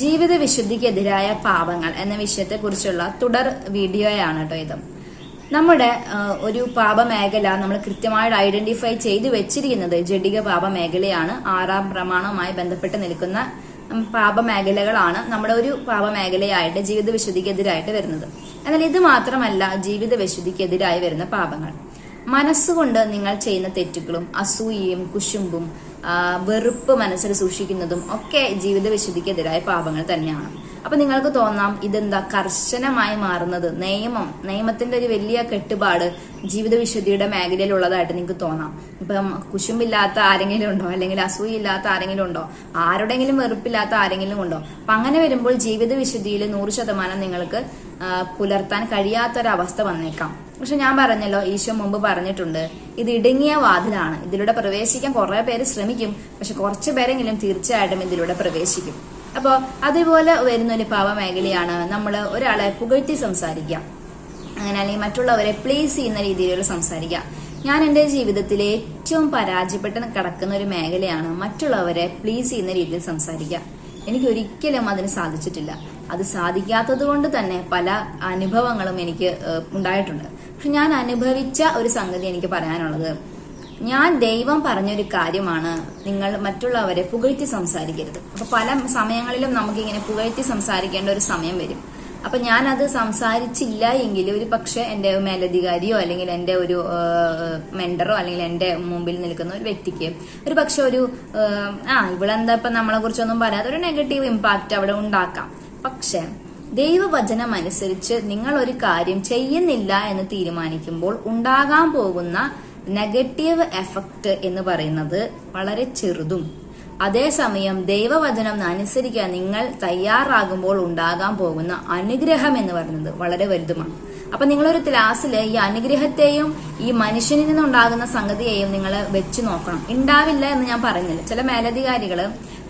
ജീവിത വിശുദ്ധിക്കെതിരായ പാപങ്ങൾ എന്ന വിഷയത്തെക്കുറിച്ചുള്ള തുടർ വീഡിയോയാണ് കേട്ടോ ഇത്. നമ്മുടെ ഒരു ഒരു പാപമേഖല നമ്മൾ കൃത്യമായിട്ട് ഐഡന്റിഫൈ ചെയ്തു വെച്ചിരിക്കുന്നത് ജഡിക പാപമേഖലയാണ്. ആറാം പ്രമാണവുമായി ബന്ധപ്പെട്ട് നിൽക്കുന്ന പാപ പാപമേഖലകളാണ് നമ്മുടെ ഒരു പാപമേഖലയായിട്ട് ജീവിത വിശുദ്ധിക്കെതിരായിട്ട് വരുന്നത്. എന്നാൽ ഇത് മാത്രമല്ല ജീവിത വിശുദ്ധിക്കെതിരായി വരുന്ന പാപങ്ങൾ. മനസ്സുകൊണ്ട് നിങ്ങൾ ചെയ്യുന്ന തെറ്റുകളും അസൂയയും കുശുമ്പും വെറുപ്പ് മനസ്സിൽ സൂക്ഷിക്കുന്നതും ഒക്കെ ജീവിത വിശുദ്ധിക്കെതിരായ പാപങ്ങൾ തന്നെയാണ്. അപ്പൊ നിങ്ങൾക്ക് തോന്നാം ഇതെന്താ കർശനമായി മാറുന്നത്? നിയമം നിയമത്തിന്റെ ഒരു വലിയ കെട്ടുപാട് ജീവിത വിശുദ്ധിയുടെ മേഖലയിലുള്ളതായിട്ട് നിങ്ങൾക്ക് തോന്നാം. ഇപ്പം കുശുമ്പില്ലാത്ത ആരെങ്കിലും ഉണ്ടോ? അല്ലെങ്കിൽ അസൂയില്ലാത്ത ആരെങ്കിലും ഉണ്ടോ? ആരുടെങ്കിലും വെറുപ്പില്ലാത്ത ആരെങ്കിലും ഉണ്ടോ? അപ്പൊ അങ്ങനെ വരുമ്പോൾ ജീവിത വിശുദ്ധിയിൽ നൂറ് ശതമാനം നിങ്ങൾക്ക് പുലർത്താൻ കഴിയാത്തൊരവസ്ഥ വന്നേക്കാം. പക്ഷെ ഞാൻ പറഞ്ഞല്ലോ ഈശോ മുമ്പ് പറഞ്ഞിട്ടുണ്ട് ഇത് ഇടുങ്ങിയ വാതിലാണ്. ഇതിലൂടെ പ്രവേശിക്കാൻ കുറെ പേര് ശ്രമിക്കും പക്ഷെ കുറച്ച് പേരെങ്കിലും തീർച്ചയായിട്ടും ഇതിലൂടെ പ്രവേശിക്കും. അപ്പോൾ അതേപോലെ വരുന്ന ഒരു പാവ മേഖലയാണ് നമ്മൾ ഒരാളെ പുകഴ്ത്തി സംസാരിക്കുക അങ്ങനെ അല്ലെങ്കിൽ മറ്റുള്ളവരെ പ്ലേസ് ചെയ്യുന്ന രീതിയിലുള്ള സംസാരിക്കുക ഞാൻ എന്റെ ജീവിതത്തിൽ ഏറ്റവും പരാജയപ്പെട്ട് കിടക്കുന്ന ഒരു മേഖലയാണ് മറ്റുള്ളവരെ പ്ലീസ് ചെയ്യുന്ന രീതിയിൽ സംസാരിക്കുക എനിക്ക് ഒരിക്കലും അതിന് സാധിച്ചിട്ടില്ല. അത് സാധിക്കാത്തത് കൊണ്ട് തന്നെ പല അനുഭവങ്ങളും എനിക്ക് ഉണ്ടായിട്ടുണ്ട്. പക്ഷെ ഞാൻ അനുഭവിച്ച ഒരു സംഗതി എനിക്ക് പറയാനുള്ളത്. ഞാൻ ദൈവം പറഞ്ഞൊരു കാര്യമാണ് നിങ്ങൾ മറ്റുള്ളവരെ പുകഴ്ത്തി സംസാരിക്കരുത്. അപ്പൊ പല സമയങ്ങളിലും നമുക്കിങ്ങനെ പുകഴ്ത്തി സംസാരിക്കേണ്ട ഒരു സമയം വരും. അപ്പൊ ഞാൻ അത് സംസാരിച്ചില്ല എങ്കിൽ ഒരു പക്ഷെ എന്റെ മേലധികാരിയോ അല്ലെങ്കിൽ എന്റെ ഒരു മെന്ററോ അല്ലെങ്കിൽ എന്റെ മുമ്പിൽ നിൽക്കുന്ന ഒരു വ്യക്തിക്ക് ഒരു പക്ഷെ ഒരു ആ എന്താ ഇപ്പൊ നമ്മളെ കുറിച്ചൊന്നും പറയാതെ ഒരു നെഗറ്റീവ് ഇമ്പാക്റ്റ് അവിടെ ഉണ്ടാക്കാം. പക്ഷെ ദൈവവചനം അനുസരിച്ച് നിങ്ങൾ ഒരു കാര്യം ചെയ്യുന്നില്ല എന്ന് തീരുമാനിക്കുമ്പോൾ ഉണ്ടാകാൻ പോകുന്ന നെഗറ്റീവ് എഫക്റ്റ് എന്ന് പറയുന്നത് വളരെ ചെറുതും. അതേസമയം ദൈവവചനം അനുസരിക്കാൻ നിങ്ങൾ തയ്യാറാകുമ്പോൾ ഉണ്ടാകാൻ പോകുന്ന അനുഗ്രഹം എന്ന് പറയുന്നത് വളരെ വലുതുമാണ്. അപ്പൊ നിങ്ങളൊരു ക്ലാസ്സിൽ ഈ അനുഗ്രഹത്തെയും ഈ മനുഷ്യനിൽ നിന്നുണ്ടാകുന്ന സംഗതിയെയും നിങ്ങൾ വെച്ച് നോക്കണം. ഉണ്ടാവില്ല എന്ന് ഞാൻ പറയുന്നില്ല ചില മേലധികാരികൾ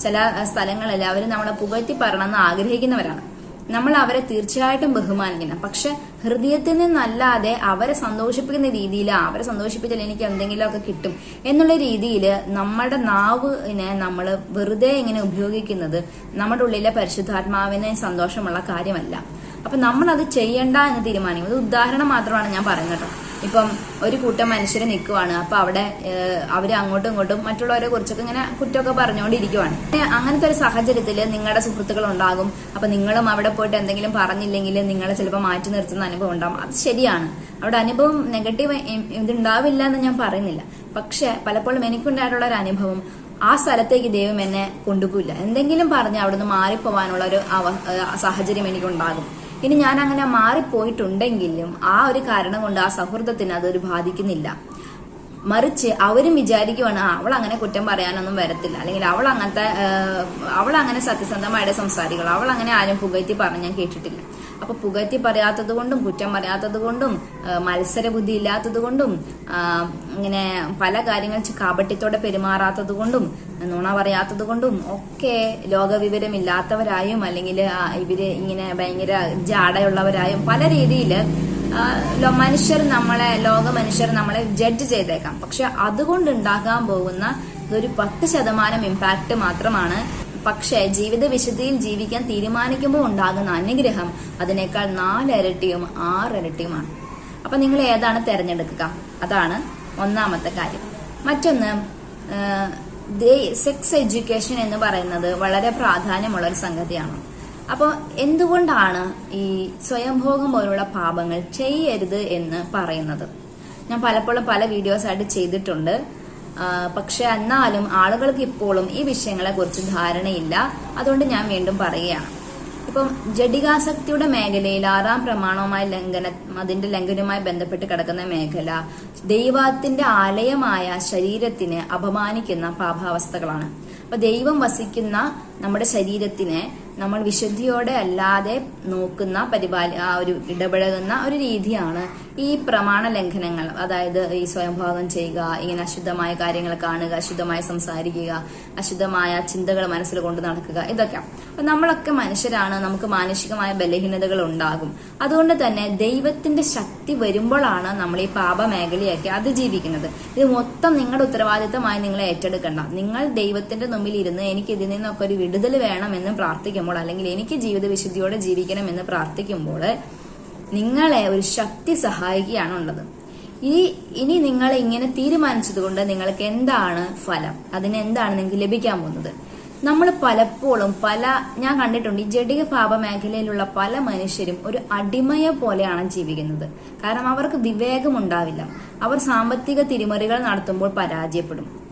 ചില സ്ഥലങ്ങളിൽ അവർ നമ്മളെ പുകഴ്ത്തി പറയണമെന്ന് ആഗ്രഹിക്കുന്നവരാണ്. നമ്മൾ അവരെ തീർച്ചയായിട്ടും ബഹുമാനിക്കണം. പക്ഷെ ഹൃദയത്തിൽ നിന്നല്ലാതെ അവരെ സന്തോഷിപ്പിക്കുന്ന രീതിയിൽ അവരെ സന്തോഷിപ്പിച്ചാൽ എനിക്ക് എന്തെങ്കിലുമൊക്കെ കിട്ടും എന്നുള്ള രീതിയിൽ നമ്മുടെ നാവിനെ നമ്മൾ വെറുതെ ഇങ്ങനെ ഉപയോഗിക്കുന്നത് നമ്മുടെ ഉള്ളിലെ പരിശുദ്ധാത്മാവിന് സന്തോഷമുള്ള കാര്യമല്ല. അപ്പൊ നമ്മൾ അത് ചെയ്യണ്ട എന്ന് തീരുമാനിക്കും. ഉദാഹരണം മാത്രമാണ് ഞാൻ പറഞ്ഞത് ഇപ്പം ഒരു കൂട്ടം മനുഷ്യർ നിൽക്കുവാണ്. അപ്പൊ അവിടെ അവർ അങ്ങോട്ടും ഇങ്ങോട്ടും മറ്റുള്ളവരെ കുറിച്ചൊക്കെ ഇങ്ങനെ കുറ്റമൊക്കെ പറഞ്ഞുകൊണ്ടിരിക്കുവാണ്. അങ്ങനത്തെ ഒരു സാഹചര്യത്തിൽ നിങ്ങളുടെ സുഹൃത്തുക്കൾ ഉണ്ടാകും. അപ്പൊ നിങ്ങളും അവിടെ പോയിട്ട് എന്തെങ്കിലും പറഞ്ഞില്ലെങ്കിൽ നിങ്ങളെ ചിലപ്പോൾ മാറ്റി നിർത്തുന്ന അനുഭവം ഉണ്ടാകും അത് ശരിയാണ്. അവിടെ അനുഭവം നെഗറ്റീവ് ഇതുണ്ടാവില്ല എന്ന് ഞാൻ പറയുന്നില്ല. പക്ഷെ പലപ്പോഴും എനിക്കുണ്ടായിട്ടുള്ള ഒരു അനുഭവം ആ സ്ഥലത്തേക്ക് ദൈവം എന്നെ കൊണ്ടുപോയില്ല എന്തെങ്കിലും പറഞ്ഞ് അവിടുന്ന് മാറിപ്പോവാനുള്ള ഒരു സാഹചര്യം എനിക്കുണ്ടാകും. ഇനി ഞാൻ അങ്ങനെ മാറിപ്പോയിട്ടുണ്ടെങ്കിലും ആ ഒരു കാരണം കൊണ്ട് ആ സൗഹൃദത്തിന് അതൊരു ബാധിക്കുന്നില്ല. മറിച്ച് അവരും വിചാരിക്കുവാണ് അവൾ അങ്ങനെ കുറ്റം പറയാനൊന്നും വരത്തില്ല. അല്ലെങ്കിൽ അവൾ അങ്ങനത്തെ അവൾ അങ്ങനെ സത്യസന്ധമായിട്ട് സംസാരിക്കണം. അവൾ അങ്ങനെ ആരും പുകഴ്ത്തി പറഞ്ഞ് ഞാൻ കേട്ടിട്ടില്ല. അപ്പൊ പുകറ്റി പറയാത്തത് കൊണ്ടും കുറ്റം പറയാത്തത് കൊണ്ടും ഏഹ്, മത്സര ബുദ്ധി ഇല്ലാത്തത് കൊണ്ടും ഇങ്ങനെ പല കാര്യങ്ങൾ കാപട്യത്തോടെ പെരുമാറാത്തത് കൊണ്ടും നുണ പറയാത്തത് കൊണ്ടും ഒക്കെ ലോകവിവരമില്ലാത്തവരായും അല്ലെങ്കിൽ ഇവർ ഇങ്ങനെ ഭയങ്കര ജാടയുള്ളവരായും പല രീതിയിൽ മനുഷ്യർ നമ്മളെ ലോക മനുഷ്യർ നമ്മളെ ജഡ്ജ് ചെയ്തേക്കാം. പക്ഷെ അതുകൊണ്ട് ഉണ്ടാകാൻ പോകുന്ന ഒരു പത്ത് ശതമാനം ഇമ്പാക്ട് മാത്രമാണ് പക്ഷേ ജീവിത വിശുദ്ധിയിൽ ജീവിക്കാൻ തീരുമാനിക്കുമ്പോൾ ഉണ്ടാകുന്ന അനുഗ്രഹം അതിനേക്കാൾ നാലിരട്ടിയും ആറിരട്ടിയുമാണ്. അപ്പൊ നിങ്ങൾ ഏതാണ് തിരഞ്ഞെടുക്കുക? അതാണ് ഒന്നാമത്തെ കാര്യം. മറ്റൊന്ന് സെക്സ് എഡ്യൂക്കേഷൻ എന്ന് പറയുന്നത് വളരെ പ്രാധാന്യമുള്ള ഒരു സംഗതിയാണ്. അപ്പോൾ എന്തുകൊണ്ടാണ് ഈ സ്വയംഭോഗം പോലുള്ള പാപങ്ങൾ ചെയ്യരുത് എന്ന് പറയുന്നത്? ഞാൻ പലപ്പോഴും പല വീഡിയോസ് ആയിട്ട് ചെയ്തിട്ടുണ്ട്. പക്ഷെ എന്നാലും ആളുകൾക്ക് ഇപ്പോഴും ഈ വിഷയങ്ങളെ കുറിച്ച് ധാരണയില്ല. അതുകൊണ്ട് ഞാൻ വീണ്ടും പറയുകയാണ്. ഇപ്പം ജഡികാസക്തിയുടെ മേഖലയിൽ ആറാം പ്രമാണവുമായി ലംഘന അതിന്റെ ലംഘനവുമായി ബന്ധപ്പെട്ട് കിടക്കുന്ന മേഖല ദൈവത്തിന്റെ ആലയമായ ശരീരത്തിന് അപമാനിക്കുന്ന പാപാവസ്ഥകളാണ്. അപ്പൊ ദൈവം വസിക്കുന്ന നമ്മുടെ ശരീരത്തിനെ നമ്മൾ വിശുദ്ധിയോടെ അല്ലാതെ നോക്കുന്ന പരിപാലി ആ ഒരു ഇടപഴകുന്ന ഒരു രീതിയാണ് ഈ പ്രമാണ ലംഘനങ്ങൾ. അതായത് ഈ സ്വയംഭാഗം ചെയ്യുക ഇങ്ങനെ അശുദ്ധമായ കാര്യങ്ങൾ കാണുക അശുദ്ധമായി സംസാരിക്കുക അശുദ്ധമായ ചിന്തകൾ മനസ്സിൽ കൊണ്ട് നടക്കുക ഇതൊക്കെ. നമ്മളൊക്കെ മനുഷ്യരാണ് നമുക്ക് മാനസികമായ ബലഹീനതകൾ ഉണ്ടാകും. അതുകൊണ്ട് തന്നെ ദൈവത്തിന്റെ ശക്തി വരുമ്പോഴാണ് നമ്മൾ ഈ പാപ മേഖലയൊക്കെ അതിജീവിക്കുന്നത്. ഇത് മൊത്തം നിങ്ങളുടെ ഉത്തരവാദിത്തമായി നിങ്ങൾ ഏറ്റെടുക്കണ്ട. നിങ്ങൾ ദൈവത്തിന്റെ മുമ്പിൽ ഇരുന്ന് എനിക്ക് ഇതിൽ നിന്നൊക്കെ ഒരു വിടുതൽ എന്ന് പ്രാർത്ഥിക്കുമ്പോൾ പ്രാർത്ഥിക്കുമ്പോൾ അല്ലെങ്കിൽ എനിക്ക് ജീവിത വിശുദ്ധിയോടെ ജീവിക്കണം എന്ന് പ്രാർത്ഥിക്കുമ്പോൾ നിങ്ങളെ ഒരു ശക്തി സഹായിക്കുകയാണ് ഉള്ളത്. ഇനി ഇനി നിങ്ങൾ ഇങ്ങനെ തീരുമാനിച്ചതുകൊണ്ട് നിങ്ങൾക്ക് എന്താണ് ഫലം? അതിനെന്താണ് നിങ്ങൾക്ക് ലഭിക്കാൻ പോകുന്നത്? നമ്മൾ പലപ്പോഴും പല ഞാൻ കണ്ടിട്ടുണ്ട് ഈ ജഡിക പാപ മേഖലയിലുള്ള പല മനുഷ്യരും ഒരു അടിമയെ പോലെയാണ് ജീവിക്കുന്നത്. കാരണം അവർക്ക് വിവേകമുണ്ടാവില്ല അവർ സാമ്പത്തിക തിരിമറികൾ നടത്തുമ്പോൾ പരാജയപ്പെടും.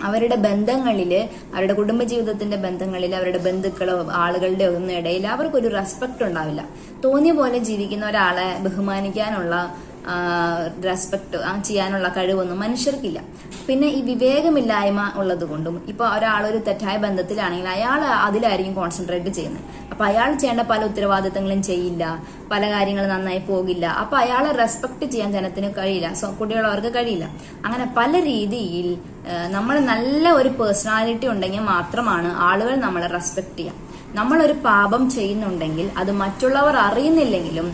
അവരുടെ ബന്ധങ്ങളിൽ അവരുടെ കുടുംബജീവിതത്തിന്റെ ബന്ധങ്ങളിൽ അവരുടെ ബന്ധുക്കളോ ആളുകളുടെ ഒന്നും ഇടയിൽ അവർക്കൊരു റെസ്പെക്ട് ഉണ്ടാവില്ല. തോന്നിയ പോലെ ജീവിക്കുന്ന ഒരാളെ ബഹുമാനിക്കാനുള്ള റെസ്പെക്ട് ചെയ്യാനുള്ള കഴിവൊന്നും മനുഷ്യർക്കില്ല. പിന്നെ ഈ വിവേകമില്ലായ്മ ഉള്ളത് കൊണ്ടും ഇപ്പൊ ഒരാൾ ഒരു തെറ്റായ ബന്ധത്തിലാണെങ്കിൽ അയാൾ അതിലായിരിക്കും കോൺസെൻട്രേറ്റ് ചെയ്യുന്നത്. അപ്പൊ അയാൾ ചെയ്യേണ്ട പല ഉത്തരവാദിത്തങ്ങളും ചെയ്യില്ല പല കാര്യങ്ങളും നന്നായി പോകില്ല അപ്പൊ അയാളെ റെസ്പെക്ട് ചെയ്യാൻ ജനത്തിന് കഴിയില്ല കുട്ടികളവർക്ക് കഴിയില്ല. അങ്ങനെ പല രീതിയിൽ നമ്മൾ നല്ല ഒരു പേഴ്സണാലിറ്റി ഉണ്ടെങ്കിൽ മാത്രമാണ് ആളുകൾ നമ്മളെ റെസ്പെക്ട് ചെയ്യുക നമ്മളൊരു പാപം ചെയ്യുന്നുണ്ടെങ്കിൽ അത് മറ്റുള്ളവർ അറിയുന്നില്ലെങ്കിലും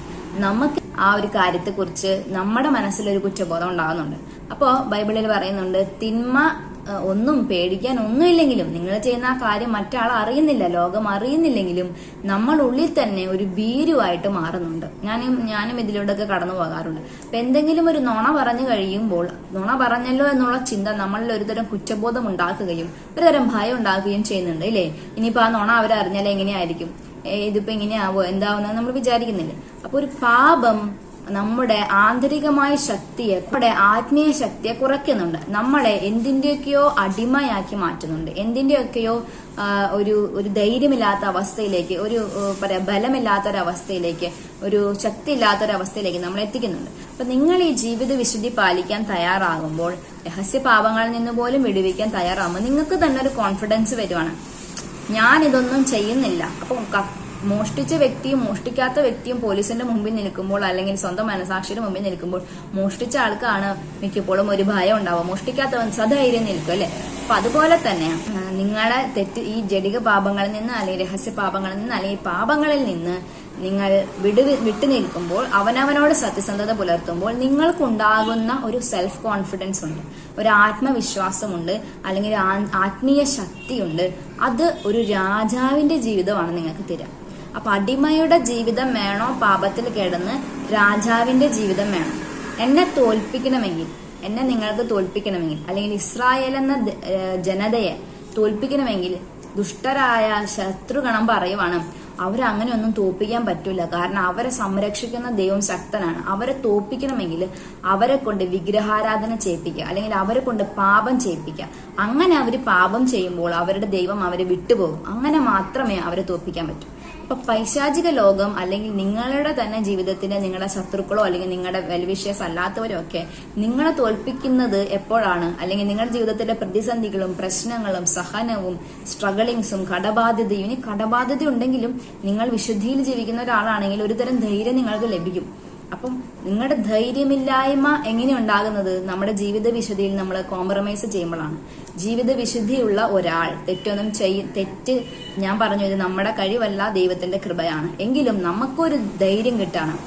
നമുക്ക് ആ ഒരു കാര്യത്തെക്കുറിച്ച് നമ്മുടെ മനസ്സിലൊരു കുറ്റബോധം ഉണ്ടാകുന്നുണ്ട്. അപ്പോ ബൈബിളിൽ പറയുന്നുണ്ട് തിന്മ ഒന്നും പേടിക്കാൻ ഒന്നുമില്ലെങ്കിലും നിങ്ങൾ ചെയ്യുന്ന ആ കാര്യം മറ്റാൾ അറിയുന്നില്ല ലോകം അറിയുന്നില്ലെങ്കിലും നമ്മൾ ഉള്ളിൽ തന്നെ ഒരു ഭീരുവായിട്ട് മാറുന്നുണ്ട്. ഞാനും ഞാനും ഇതിലൂടെയൊക്കെ കടന്നു പോകാറുണ്ട്. അപ്പൊ എന്തെങ്കിലും ഒരു നുണ പറഞ്ഞു കഴിയുമ്പോൾ നുണ പറഞ്ഞല്ലോ എന്നുള്ള ചിന്ത നമ്മളിൽ ഒരുതരം കുറ്റബോധം ഉണ്ടാക്കുകയും ഒരുതരം ഭയം ഉണ്ടാക്കുകയും ചെയ്യുന്നുണ്ട് ഇല്ലേ? ഇനിയിപ്പോ ആ നുണ അവരറിഞ്ഞാൽ എങ്ങനെയായിരിക്കും? ഇതിപ്പോ എങ്ങനെയാവോ എന്താവുന്നത് നമ്മൾ വിചാരിക്കുന്നില്ല. അപ്പൊ ഒരു പാപം നമ്മുടെ ആന്തരികമായ ശക്തിയെ നമ്മുടെ ആത്മീയ ശക്തിയെ കുറയ്ക്കുന്നുണ്ട്. നമ്മളെ എന്തിന്റെയൊക്കെയോ അടിമയാക്കി മാറ്റുന്നുണ്ട്. എന്തിന്റെയൊക്കെയോ ഒരു ഒരു ധൈര്യമില്ലാത്ത അവസ്ഥയിലേക്ക് ഒരു പറയാ ബലമില്ലാത്തൊരവസ്ഥയിലേക്ക് ഒരു ശക്തി ഇല്ലാത്തൊരവസ്ഥയിലേക്ക് നമ്മൾ എത്തിക്കുന്നുണ്ട്. അപ്പൊ നിങ്ങൾ ഈ ജീവിത വിശുദ്ധി പാലിക്കാൻ തയ്യാറാകുമ്പോൾ രഹസ്യ പാപങ്ങളിൽ നിന്ന് പോലും വിടുവിക്കാൻ തയ്യാറാകുമ്പോൾ നിങ്ങൾക്ക് തന്നെ ഒരു കോൺഫിഡൻസ് വരുവാണ്. ഞാൻ ഇതൊന്നും ചെയ്യുന്നില്ല. അപ്പൊ മോഷ്ടിച്ച വ്യക്തിയും മോഷ്ടിക്കാത്ത വ്യക്തിയും പോലീസിന്റെ മുമ്പിൽ നിൽക്കുമ്പോൾ അല്ലെങ്കിൽ സ്വന്തം മനസാക്ഷിയുടെ മുമ്പിൽ നിൽക്കുമ്പോൾ മോഷ്ടിച്ച ആൾക്കാണ് മിക്കപ്പോഴും ഒരു ഭയം ഉണ്ടാവുക. മോഷ്ടിക്കാത്തവൻ സധൈര്യം നിൽക്കും അല്ലെ? അപ്പൊ അതുപോലെ തന്നെ നിങ്ങളെ തെറ്റ് ഈ ജടിക പാപങ്ങളിൽ നിന്ന് അല്ലെങ്കിൽ രഹസ്യ പാപങ്ങളിൽ നിന്ന് അല്ലെങ്കിൽ പാപങ്ങളിൽ നിന്ന് നിങ്ങൾ വിടു വിട്ടു നിൽക്കുമ്പോൾ അവനവനോട് സത്യസന്ധത പുലർത്തുമ്പോൾ നിങ്ങൾക്കുണ്ടാകുന്ന ഒരു സെൽഫ് കോൺഫിഡൻസ് ഉണ്ട് ഒരു ആത്മവിശ്വാസമുണ്ട് അല്ലെങ്കിൽ ആത്മീയ ശക്തിയുണ്ട്. അത് ഒരു രാജാവിന്റെ ജീവിതമാണ് നിങ്ങൾക്ക് തരിക. അപ്പൊ അടിമയുടെ ജീവിതം വേണോ? പാപത്തിൽ കിടന്ന് രാജാവിന്റെ ജീവിതം വേണം. എന്നെ തോൽപ്പിക്കണമെങ്കിൽ എന്നെ നിങ്ങൾക്ക് തോൽപ്പിക്കണമെങ്കിൽ അല്ലെങ്കിൽ ഇസ്രായേൽ എന്ന ജനതയെ തോൽപ്പിക്കണമെങ്കിൽ ദുഷ്ടരായ ശത്രുഗണം പറയുവാണ്. അവരങ്ങനെ ഒന്നും തോൽപ്പിക്കാൻ പറ്റില്ല കാരണം അവരെ സംരക്ഷിക്കുന്ന ദൈവം ശക്തനാണ്. അവരെ തോൽപ്പിക്കണമെങ്കിൽ അവരെ കൊണ്ട് വിഗ്രഹാരാധന ചെയ്യിപ്പിക്കുക അല്ലെങ്കിൽ അവരെ കൊണ്ട് പാപം ചെയ്യിപ്പിക്കുക. അങ്ങനെ അവർ പാപം ചെയ്യുമ്പോൾ അവരുടെ ദൈവം അവരെ വിട്ടുപോകും. അങ്ങനെ മാത്രമേ അവരെ തോൽപ്പിക്കാൻ പറ്റൂ. അപ്പൊ പൈശാചിക ലോകം അല്ലെങ്കിൽ നിങ്ങളുടെ തന്നെ ജീവിതത്തിന്റെ നിങ്ങളുടെ ശത്രുക്കളോ അല്ലെങ്കിൽ നിങ്ങളുടെ വെൽവിഷ്യസ് അല്ലാത്തവരോ ഒക്കെ നിങ്ങളെ തോൽപ്പിക്കുന്നത് എപ്പോഴാണ്? അല്ലെങ്കിൽ നിങ്ങളുടെ ജീവിതത്തിലെ പ്രതിസന്ധികളും പ്രശ്നങ്ങളും സഹനവും സ്ട്രഗിളിങ്സും കടബാധ്യതയും ഇനി കടബാധ്യത ഉണ്ടെങ്കിലും നിങ്ങൾ വിശുദ്ധിയിൽ ജീവിക്കുന്ന ഒരാളാണെങ്കിൽ ഒരുതരം ധൈര്യം നിങ്ങൾക്ക് ലഭിക്കും. അപ്പം നിങ്ങളുടെ ധൈര്യമില്ലായ്മ എങ്ങനെ ഉണ്ടാകുന്നത്? നമ്മുടെ ജീവിത വിശുദ്ധിയിൽ നമ്മൾ കോംപ്രമൈസ് ചെയ്യുമ്പോഴാണ്. ജീവിത വിശുദ്ധിയുള്ള ഒരാൾ തെറ്റൊന്നും ചെയ്യ തെറ്റ് ഞാൻ പറഞ്ഞു ഇത് നമ്മുടെ കഴിവല്ല ദൈവത്തിന്റെ കൃപയാണ്. എങ്കിലും നമുക്കൊരു ധൈര്യം കിട്ടാണ്.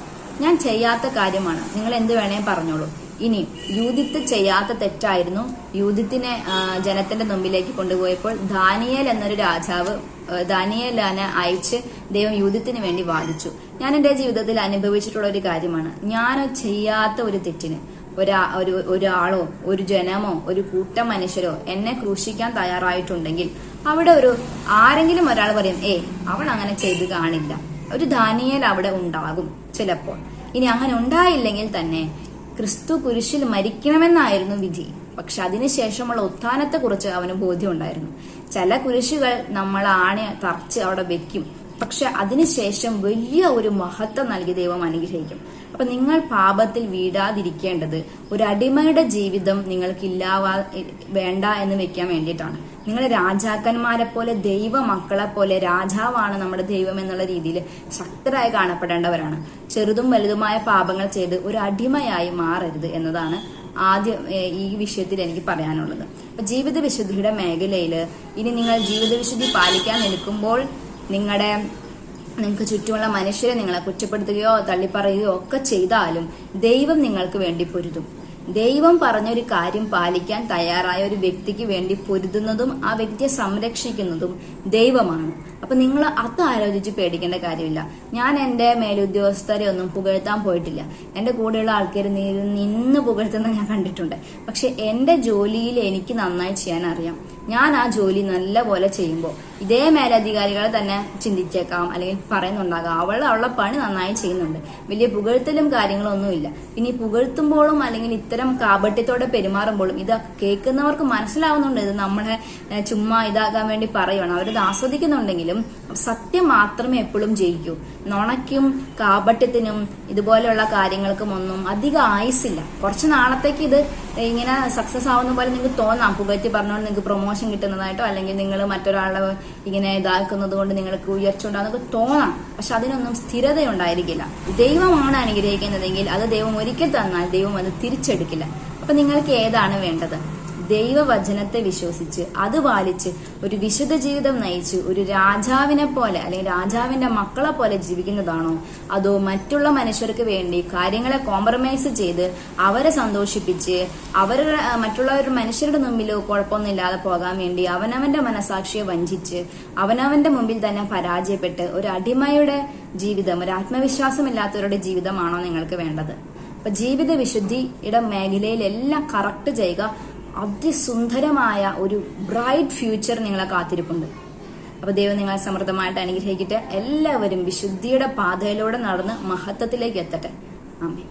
ഞാൻ ചെയ്യാത്ത കാര്യമാണ്. നിങ്ങൾ എന്ത് വേണേ പറഞ്ഞോളൂ. ഇനി യൂതിത്ത് ചെയ്യാത്ത തെറ്റായിരുന്നു. യൂതിത്തിനെ ജനത്തിന്റെ മുമ്പിലേക്ക് കൊണ്ടുപോയപ്പോൾ ദാനിയേൽ എന്നൊരു രാജാവ് ദാനിയേലിനെ അയച്ച് ദൈവം യൂതിത്തിന് വേണ്ടി വാദിച്ചു. ഞാൻ എന്റെ ജീവിതത്തിൽ അനുഭവിച്ചിട്ടുള്ള ഒരു കാര്യമാണ്. ഞാൻ ചെയ്യാത്ത ഒരു തെറ്റിന് ഒരാ ഒരു ഒരാളോ ഒരു ജനമോ ഒരു കൂട്ടം മനുഷ്യരോ എന്നെ ക്രൂശിക്കാൻ തയ്യാറായിട്ടുണ്ടെങ്കിൽ അവിടെ ഒരു ആരെങ്കിലും ഒരാൾ പറയും ഏ അവൾ അങ്ങനെ ചെയ്ത് കാണില്ല. ഒരു ദാനിയേൽ അവിടെ ഉണ്ടാകും ചിലപ്പോൾ. ഇനി അങ്ങനെ ഉണ്ടായില്ലെങ്കിൽ തന്നെ ക്രിസ്തു കുരിശിൽ മരിക്കണമെന്നായിരുന്നു വിധി. പക്ഷെ അതിനുശേഷമുള്ള ഉത്ഥാനത്തെ കുറിച്ച് അവന് ബോധ്യമുണ്ടായിരുന്നു. ചില കുരിശുകൾ നമ്മൾ ആണെ തറച്ച് അവിടെ വെക്കും. പക്ഷെ അതിനുശേഷം വലിയ ഒരു മഹത്വം നൽകി ദൈവം അനുഗ്രഹിക്കും. അപ്പൊ നിങ്ങൾ പാപത്തിൽ വീഴാതിരിക്കേണ്ടത് ഒരു അടിമയുടെ ജീവിതം നിങ്ങൾക്ക് ഇല്ലാവാ വേണ്ട എന്ന് വെക്കാൻ വേണ്ടിയിട്ടാണ്. നിങ്ങൾ രാജാക്കന്മാരെ പോലെ ദൈവ മക്കളെ പോലെ രാജാവാണ് നമ്മുടെ ദൈവം എന്നുള്ള രീതിയിൽ ശക്തരായി കാണപ്പെടേണ്ടവരാണ്. ചെറുതും വലുതുമായ പാപങ്ങൾ ചെയ്ത് ഒരു അടിമയായി മാറരുത് എന്നതാണ് ആദ്യം ഈ വിഷയത്തിൽ എനിക്ക് പറയാനുള്ളത്. അപ്പൊ ജീവിത വിശുദ്ധിയുടെ മേഖലയിൽ ഇനി നിങ്ങൾ ജീവിത വിശുദ്ധി പാലിക്കാൻ നിൽക്കുമ്പോൾ നിങ്ങളുടെ നിങ്ങൾക്ക് ചുറ്റുമുള്ള മനുഷ്യരെ നിങ്ങളെ കുറ്റപ്പെടുത്തുകയോ തള്ളിപ്പറയുകയോ ഒക്കെ ചെയ്താലും ദൈവം നിങ്ങൾക്ക് വേണ്ടി പൊരുതും. ദൈവം പറഞ്ഞൊരു കാര്യം പാലിക്കാൻ തയ്യാറായ ഒരു വ്യക്തിക്ക് വേണ്ടി പൊരുതുന്നതും ആ വ്യക്തിയെ സംരക്ഷിക്കുന്നതും ദൈവമാണ്. അപ്പൊ നിങ്ങൾ അത് ആലോചിച്ച് പേടിക്കേണ്ട കാര്യമില്ല. ഞാൻ എന്റെ മേലുദ്യോഗസ്ഥരെ ഒന്നും പുകഴ്ത്താൻ പോയിട്ടില്ല. എന്റെ കൂടെയുള്ള ആൾക്കാർ നിന്ന് പുകഴ്ത്തുന്ന ഞാൻ കണ്ടിട്ടുണ്ട്. പക്ഷെ എന്റെ ജോലിയിൽ എനിക്ക് നന്നായി ചെയ്യാൻ അറിയാം ഞാൻ ആ ജോലി നല്ല പോലെ ചെയ്യുമ്പോൾ ഇതേ മേലധികാരികളെ തന്നെ ചിന്തിച്ചേക്കാം അല്ലെങ്കിൽ പറയുന്നുണ്ടാകാം. അവൾ അവളുടെ പണി നന്നായി ചെയ്യുന്നുണ്ട്. വലിയ പുകഴ്ത്തലും കാര്യങ്ങളൊന്നുമില്ല പിന്നെ ഈ പുകഴ്ത്തുമ്പോഴും അല്ലെങ്കിൽ ഇത്തരം കാപട്യത്തോടെ പെരുമാറുമ്പോഴും ഇത് കേൾക്കുന്നവർക്ക് മനസ്സിലാവുന്നുണ്ട്. ഇത് നമ്മളെ ചുമ്മാ ഇതാകാൻ വേണ്ടി പറയുവാണ്. അവരത് ആസ്വദിക്കുന്നുണ്ടെങ്കിലും സത്യം മാത്രമേ എപ്പോഴും ജയിക്കൂ. നുണയ്ക്കും കാപട്യത്തിനും ഇതുപോലെയുള്ള കാര്യങ്ങൾക്കും ഒന്നും അധികം ആയുസില്ല കുറച്ച് നാളത്തേക്ക് ഇത് ഇങ്ങനെ സക്സസ് ആവുന്ന പോലെ നിങ്ങൾക്ക് തോന്നാം. പുകഴ്ത്തി പറഞ്ഞുകൊണ്ട് നിങ്ങൾക്ക് പ്രൊമോഷൻ കിട്ടുന്നതായിട്ടോ അല്ലെങ്കിൽ നിങ്ങൾ മറ്റൊരാളെ ഇങ്ങനെ ഇതാക്കുന്നത് കൊണ്ട് നിങ്ങൾക്ക് ഉയർച്ച ഉണ്ടാകുന്നൊക്കെ തോന്നാം. പക്ഷെ അതിനൊന്നും സ്ഥിരതയുണ്ടായിരിക്കില്ല. ദൈവമാണ് അനുഗ്രഹിക്കുന്നതെങ്കിൽ അത് ദൈവം ഒരിക്കൽ തന്നാൽ ദൈവം അത് തിരിച്ചെടുക്കില്ല. അപ്പൊ നിങ്ങൾക്ക് ഏതാണ് വേണ്ടത്? ദൈവവചനത്തെ വിശ്വസിച്ച് അത് പാലിച്ച് ഒരു വിശുദ്ധ ജീവിതം നയിച്ച് ഒരു രാജാവിനെ പോലെ അല്ലെങ്കിൽ രാജാവിന്റെ മക്കളെ പോലെ ജീവിക്കുന്നതാണോ? അതോ മറ്റുള്ള മനുഷ്യർക്ക് വേണ്ടി കാര്യങ്ങളെ കോംപ്രമൈസ് ചെയ്ത് അവരെ സന്തോഷിപ്പിച്ച് അവരുടെ മറ്റുള്ളവർ മനുഷ്യരുടെ മുമ്പിൽ കുഴപ്പമൊന്നുമില്ലാതെ പോകാൻ വേണ്ടി അവനവന്റെ മനസാക്ഷിയെ വഞ്ചിച്ച് അവനവന്റെ മുമ്പിൽ തന്നെ പരാജയപ്പെട്ട് ഒരു അടിമയുടെ ജീവിതം ഒരു ആത്മവിശ്വാസമില്ലാത്തവരുടെ ജീവിതമാണോ നിങ്ങൾക്ക് വേണ്ടത്? അപ്പൊ ജീവിത വിശുദ്ധിയുടെ മേഖലയിലെല്ലാം കറക്റ്റ് ചെയ്യുക അതിസുന്ദരമായ ഒരു ബ്രൈറ്റ് ഫ്യൂച്ചർ നിങ്ങളെ കാത്തിരിപ്പുണ്ട്. അപ്പൊ ദൈവം നിങ്ങളെ സമൃദ്ധമായിട്ട് അനുഗ്രഹിക്കട്ടെ. എല്ലാവരും വിശുദ്ധിയുടെ പാതയിലൂടെ നടന്ന് മഹത്വത്തിലേക്ക് എത്തട്ടെ. ആമേ